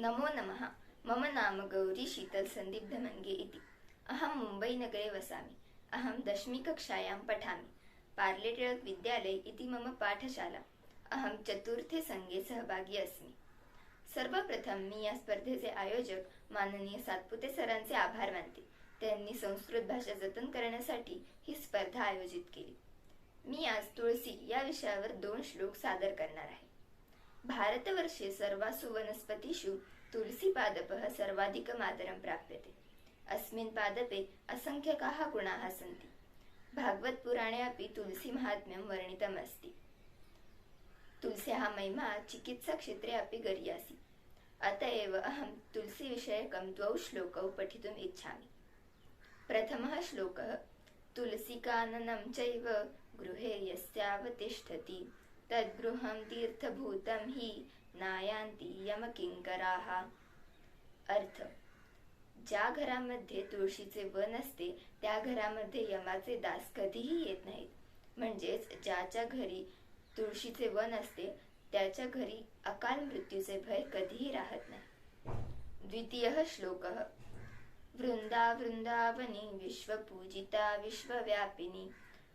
नमो नमः मम नाम गौरी शीतल संदीप धमंगे इति। अहं मुम्बैनगरे वसामि। अहं दशमीकक्षायां पठामि। पार्ले टिळक विद्यालय इति मम पाठशाला। अहं चतुर्थे संघे सहभागी अस्मि। सर्वप्रथम मी या स्पर्धेचे आयोजक माननीय सातपुते सरांचे आभार मानते. त्यांनी संस्कृत भाषा जतन करण्यासाठी ही स्पर्धा आयोजित केली. मी आज तुळसी या विषयावर दोन श्लोक सादर करणार आहे. भारतवर्षे सर्वासु वनस्पतिषु तुलसीपादपः सर्वाधिकमादरं प्राप्यते। अस्मिन् पादपे असङ्ख्यकाः गुणाः सन्ति। भागवतपुराणे अपि तुलसीमाहात्म्यं वर्णितमस्ति। तुलस्याः महिमा चिकित्साक्षेत्रे अपि गर्यासि। अत एव अहं तुलसीविषयकं द्वौ श्लोकौ पठितुम् इच्छामि। प्रथमः श्लोकः तुलसीकाननं चैव गृहे यस्यावतिष्ठति। तद्गृहं तीर्थभूतं हि नायान्ति यमकिंकराः अर्थ ज्या घरामध्ये तुळशीचे वन असते त्या घरामध्ये यमाचे दास कधीही येत नाहीत. म्हणजेच ज्याच्या घरी तुळशीचे वन असते त्याच्या घरी अकाल मृत्यूचे भय कधीही राहत नाही. द्वितीयः श्लोकः वृंदा वृंदावनी विश्वपूजिता विश्वव्यापिनी।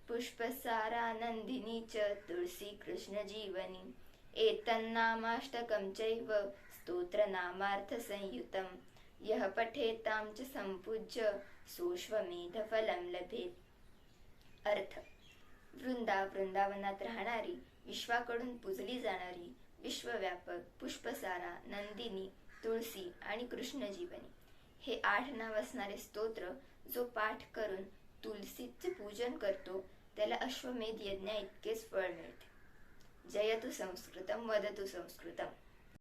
पुष्पसारानन्दिनी च तुलसी कृष्णजीवनी एतन्नामाष्टकं चैव स्तोत्रनामार्थसंयुतं यः पठेतां च सम्पूज्य सोष्वमेधफलं लभेत। अर्थ। वृंदा वृंदावनात राहणारी विश्वाकडून पूजली जाणारी विश्वव्यापक पुष्पसारा नंदिनी तुळसी आणि कृष्णजीवनी। हे आठ नाव असणारे स्तोत्र जो पाठ करून तुलसीचे पूजन करतो त्याला अश्वमेध यज्ञा इतकेच फळ मिळते. जयतु संस्कृतम वदतु संस्कृतम.